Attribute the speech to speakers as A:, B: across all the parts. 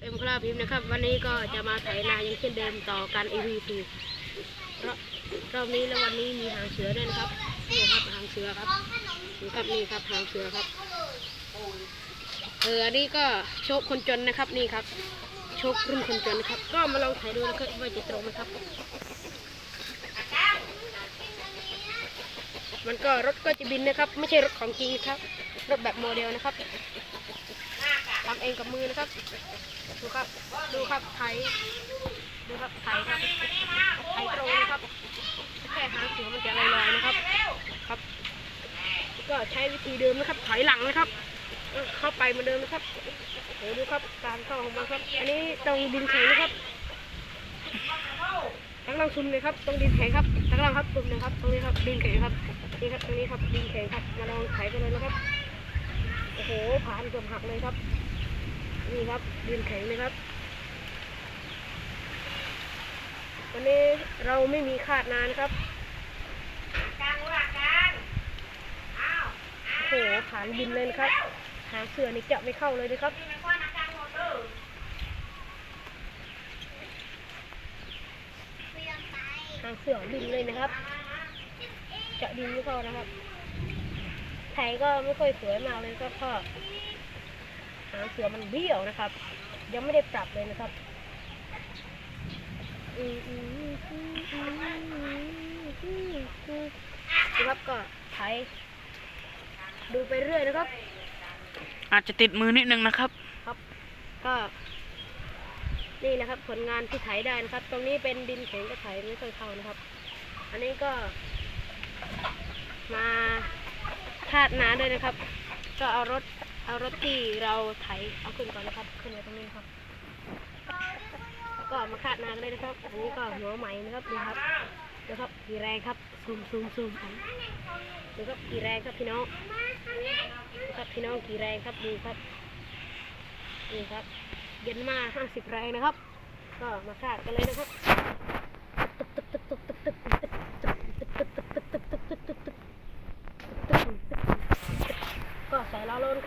A: เอ็มคราพิมพ์นะครับ วันนี้ก็จะมาไถนายังเช่นเดิมต่อการเอพีสู EVP รอบนี้และวันนี้มีหางเสือด้วยนะครับนี่ครับหางเสือครับนี่ครับนี่ครับหางเสือครับเอออันนี้ก็โชคคนจนนะครับนี่ครับ โชครุ่นคนจนนะครับ ก็มาลองไถดูนะครับว่าจะตรงไหมครับ มันก็รถก็จะบินนะครับ ไม่ใช่รถของจริงนะครับรถแบบโมเดลนะครับ ทำเองกับมือนะครับ ดูครับ ดูครับไถดูครับไถครับไถตรงนะครับ แค่หางเสือมันจะลอยๆนะครับ ครับ ก็ใช้วิธีเดิมนะครับถอยหลังนะครับ เข้าไปเหมือนเดิมนะครับโหดูครับการเข้าของมันครับ อันนี้ตรงดินแข็งนะครับทั้งล่างซุ่มเลยครับ ตรงดินแข็งครับทั้งล่างครับซุ่มเลยครับ ตรงนี้ครับ ดินแข็งครับ นี่ครับ ตรงนี้ครับ ดินแข็งครับ มาลองไถกันเลยนะครับ โอ้โห ผ่านเกือบหักเลยครับ นี่ครับดินแข็งนะครับ วันนี้เราไม่มีคาดนานครับกลางว่ากลางอ้าวโอ้โหผ่านบินเลยนะครับ หางเสือนี่จะไม่เข้าเลยนะครับหางเสือบินเลยนะครับ จะบินไม่เข้านะครับไทยก็ไม่ค่อยสวยมากเลยก็พ่อางเสือมันเบี้ยวนะครับ ยังไม่ได้ปรับเลยนะครับดูครับก็ใช้ดูไปเรื่อยนะครับ
B: อาจจะติดมือนิดนึงนะครับ
A: ครับ ก็นี่นะครับผลงานที่ไถได้นะครับ ตรงนี้เป็นดินแข็งก็ไถไม่ค่อยเข้านะครับ อันนี้ก็ มาคาดน้าด้วยนะครับ ก็เอารถ เอารถตีเราไถเอาขึ้นก่อนนะครับ ขึ้นไปตรงนี้ครับ ก็มาคาดนานเลยนะครับ อันนี้ก็หัวใหม่นะครับนี่ครับนะครับกี่แรงครับซูมซูมซูมดูครับกี่แรงครับพี่น้องครับพี่น้องกี่แรงครับดูครับนี่ครับ เย็นมาห้าสิบแรงนะครับ ก็มาคาดกันเลยนะครับตึ๊บตึ๊บตึ๊บตึ๊บตึ๊บตึ๊บ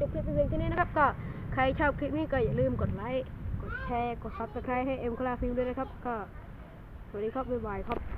A: จบคลิปเพียงแค่นี้นะครับ ก็ใครชอบคลิปนี้ก็อย่าลืมกดไลค์ กดแชร์ กดซับสไครต์ให้เอ็มคลาฟิล์มด้วยนะครับ ก็สวัสดีครับ บ๊ายบายครับ